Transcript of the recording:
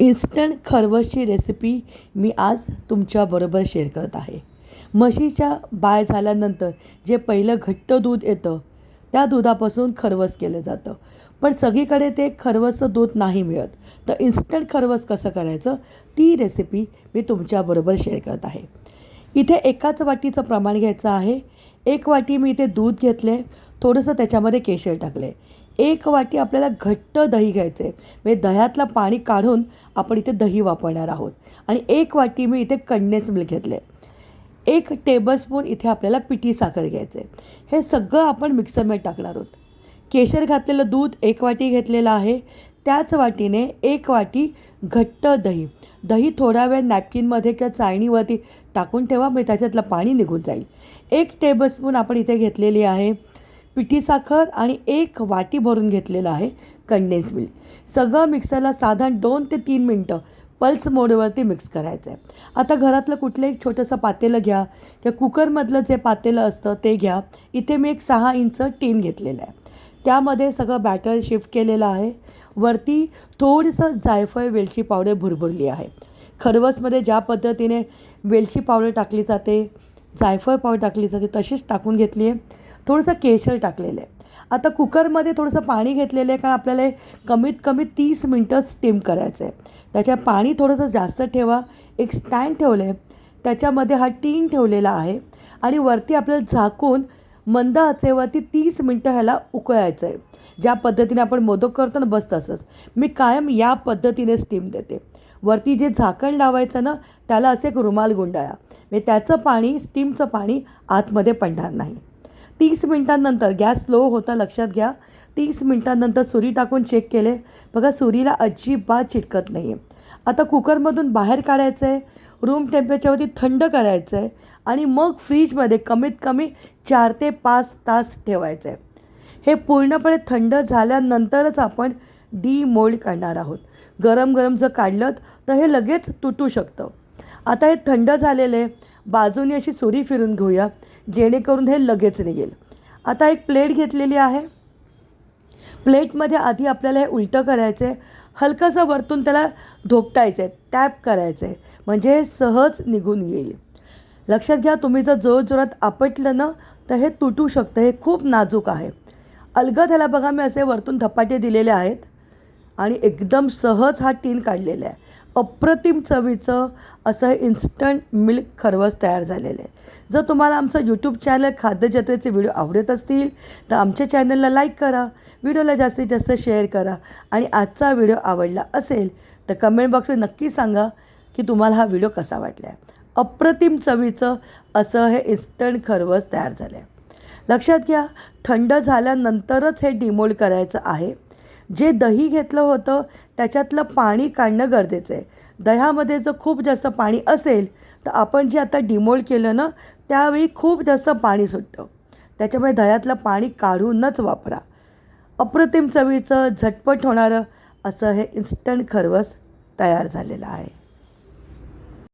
Instant खरवसची recipe मी आज तुमच्याबरोबर share करत आहे. म्हशीच्या बाय झाल्यानंतर जे पहिलं घट्ट दूध येतं त्या दुधापासून खरवस केलं जातं. पण सगळीकडे ते खरवसचं दूध नाही मिळत. तर इन्स्टंट खरवस कसं करायचं? ती रेसिपी मी तुमच्याबरोबर शेअर करत आहे. इथे एकाच वाटीचं प्रमाण घ्यायचं आहे. एक वाटी मी इथे दूध घेतले थोडंसं त्याच्यामध्ये केशर टाकले एक वाटी आपल्याला घट्ट दही घ्यायचं आहे म्हणजे दह्यातलं पाणी काढून आपण इथे दही वापरणार आहोत. आणि एक वाटी मी इथे कंडेन्स मिल्क घेतले एक टेबलस्पून इथे आपल्याला पिठी साखर घ्यायचं आहे हे सगळं आपण मिक्सरमध्ये टाकणार आहोत. केशर घातलेलं दूध एक वाटी घेतलेलं आहे. त्याच वाटीने एक वाटी घट्ट दही. दही थोडा वेळ नॅपकिनमध्ये किंवा चाळणीवरती टाकून ठेवा म्हणजे त्याच्यातलं पाणी निघून जाईल. एक टेबलस्पून आपण इथे घेतलेली आहे. पिठी साखर आणि एक वाटी भरून घेतलेलं आहे कंडेन्स मिल्क सगळं मिक्सरला साधारण दोन ते तीन मिनटं पल्स मोडवरती मिक्स करायचं आहे आता घरातलं कुठलंही एक छोटंसं पातेलं घ्या किंवा कुकरमधलं जे पातेलं असतं ते घ्या. इथे मी एक सहा इंच टीन घेतलेलं आहे. त्यामध्ये सगळं बॅटर शिफ्ट केलेलं आहे. वरती थोडंसं जायफळ वेलची पावडर भुरभुरली आहे. खरवसमध्ये ज्या पद्धतीने वेलची पावडर टाकली जाते जायफळ पावडर टाकली जाते तशीच टाकून घेतली आहे थोडंसं केशर टाकलेलं आहे. आता कुकरमध्ये थोडंसं पाणी घेतलेलं आहे कारण आपल्याला हे कमीत कमी तीस मिनटं स्टीम करायचं आहे. त्याच्यात पाणी थोडंसं जास्त ठेवा. एक स्टँड ठेवलं आहे. त्याच्यामध्ये हा टीन ठेवलेला आहे. आणि वरती आपल्याला झाकून मंद आचेवरती तीस मिनटं ह्याला उकळायचं आहे. ज्या पद्धतीने आपण मोदक करतो ना बस तसंच. मी कायम या पद्धतीने स्टीम देते. वरती जे झाकण लावायचं ना त्याला असे एक रुमाल गुंडाळा. म्हणजे त्याचं पाणी स्टीमचं पाणी आतमध्ये पडणार नाही. तीस मिनटांनंतर गॅस स्लो होता लक्षात घ्या. तीस मिनटांनंतर सुरी टाकून चेक केले. बघा सुरीला अजिबात चिटकत नाही आहे आता कुकरमधून बाहेर काढायचं आहे रूम टेम्परेचरवरती थंड करायचं आहे आणि मग फ्रीजमध्ये कमीत कमी चार ते पाच तास ठेवायचं आहे हे पूर्णपणे थंड झाल्यानंतरच आपण डी मोल्ड करणार आहोत. गरम गरम जर काढलं तर हे लगेच तुटू शकतं. आता हे थंड झालेले बाजूने अशी सुरी फिरून घेऊया. जेणेकरून हे लगेच निघेल. आता एक प्लेट घेतलेली आहे. प्लेटमध्ये आधी आपल्याला हे उलटं करायचं आहे हलकंसं वरतून त्याला धोपटायचं आहे टॅप करायचं आहे म्हणजे हे सहज निघून येईल. लक्षात घ्या तुम्ही जर जोर जोरात आपटलं ना तर हे तुटू शकतं. हे खूप नाजूक आहे. अलगद ह्याला बघा मी असे वरतून धपाटे दिलेले आहेत. आणि एकदम सहज हा टीन काढलेला आहे. अप्रतिम चवीचं असं हे इन्स्टंट मिल्क खरवस तयार झालेलं आहे. जर तुम्हाला आमचं यूट्यूब चॅनल खाद्यजत्रेचे व्हिडिओ आवडत असतील तर आमच्या चॅनलला लाईक करा व्हिडिओला जास्तीत जास्त शेअर करा आणि आजचा व्हिडिओ आवडला असेल तर कमेंट बॉक्समध्ये नक्की सांगा की तुम्हाला हा व्हिडिओ कसा वाटला आहे अप्रतिम चवीचं असं हे इन्स्टंट खरवस तयार झालं आहे लक्षात घ्या थंड झाल्यानंतरच हे डिमोल्ड करायचं आहे. जे दही घेतलं होतं त्याच्यातलं पाणी काढणं गरजेचं आहे. दह्यामध्ये जर खूप जास्त पाणी असेल तर आपण जे आता डिमोल्ड केलं ना त्यावेळी खूप जास्त पाणी सुटतं. त्याच्यामुळे दह्यातलं पाणी काढूनच वापरा. अप्रतिम चवीचं झटपट होणारं असं हे इन्स्टंट खरवस तयार झालेलं आहे.